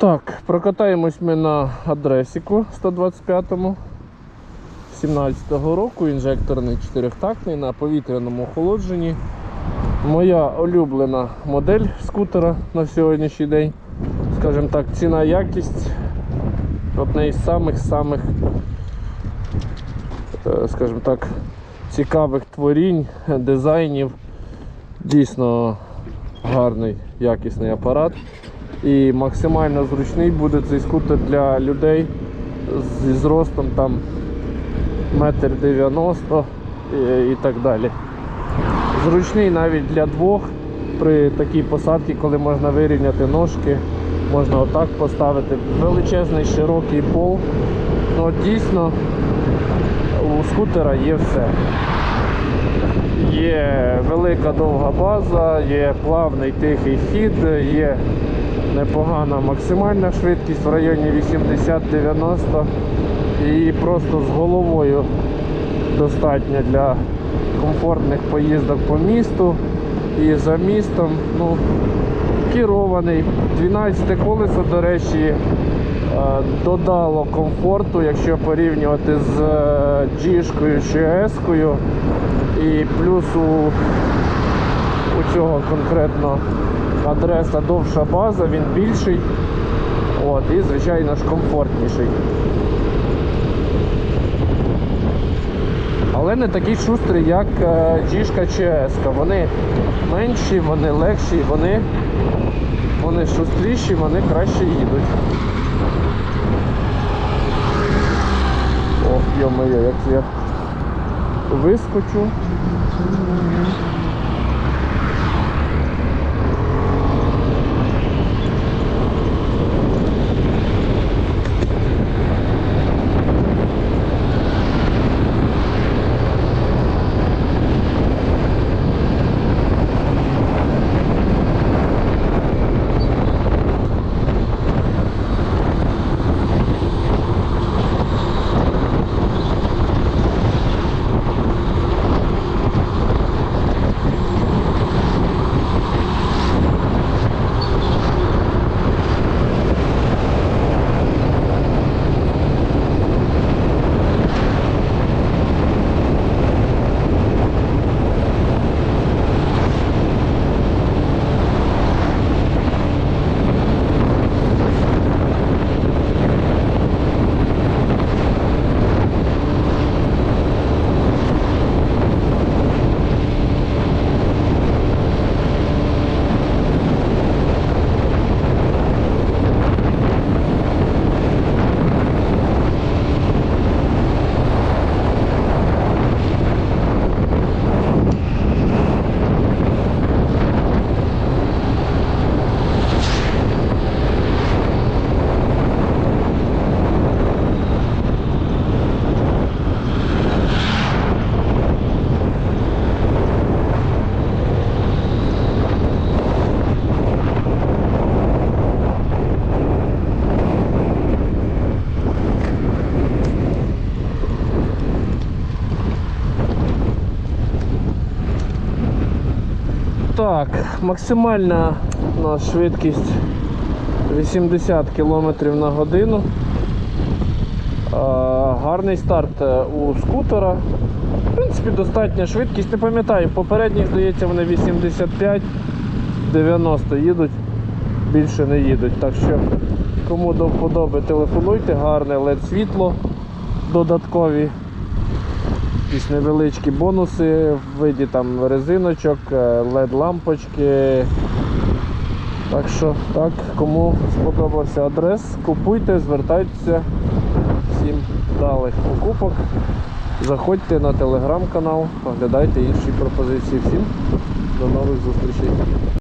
Так, прокатаємось ми на адресіку 125-му 17-го року, інжекторний чотирьохтактний на повітряному охолодженні. Моя улюблена модель скутера на сьогоднішній день. Скажімо так, ціна якість одне із самих-самих, е, скажімо так, цікавих творінь, дизайнів. Дійсно гарний, якісний апарат. І максимально зручний буде цей скутер для людей зі зростом там метр дев'яносто і, так далі. Зручний навіть для двох при такій посадці, коли можна вирівняти ножки, можна отак поставити. Величезний широкий пол. Ну, дійсно у скутера є все. Є велика довга база, є плавний тихий хід, є непогана максимальна швидкість в районі 80-90 і просто з головою достатньо для комфортних поїздок по місту і за містом. Ну, керований. 12 колесо, до речі, е, додало комфорту, якщо порівнювати з е, G-шкою чи S-кою. І плюс у, у цього конкретно адреса довша база, він більший. От, і, звичайно ж, комфортніший. Але не такий шустрий, як е, чи S-ка. Вони менші, вони легші, вони, вони шустріші, вони краще їдуть. Ох, йо-моє, як я вискочу. Так, максимальна у нас швидкість 80 км на годину. Гарний старт е, у скутера. В принципі, достатня швидкість. Не пам'ятаю, попередніх, здається, вони 85-90 їдуть, більше не їдуть. Так що, кому до вподоби, телефонуйте, гарне LED світло додаткові якісь невеличкі бонуси в виді там резиночок, led лампочки. Так що, так, кому сподобався адрес, купуйте, звертайтеся. Всім вдалих покупок. Заходьте на телеграм-канал, оглядайте інші пропозиції. Всім до нових зустрічей.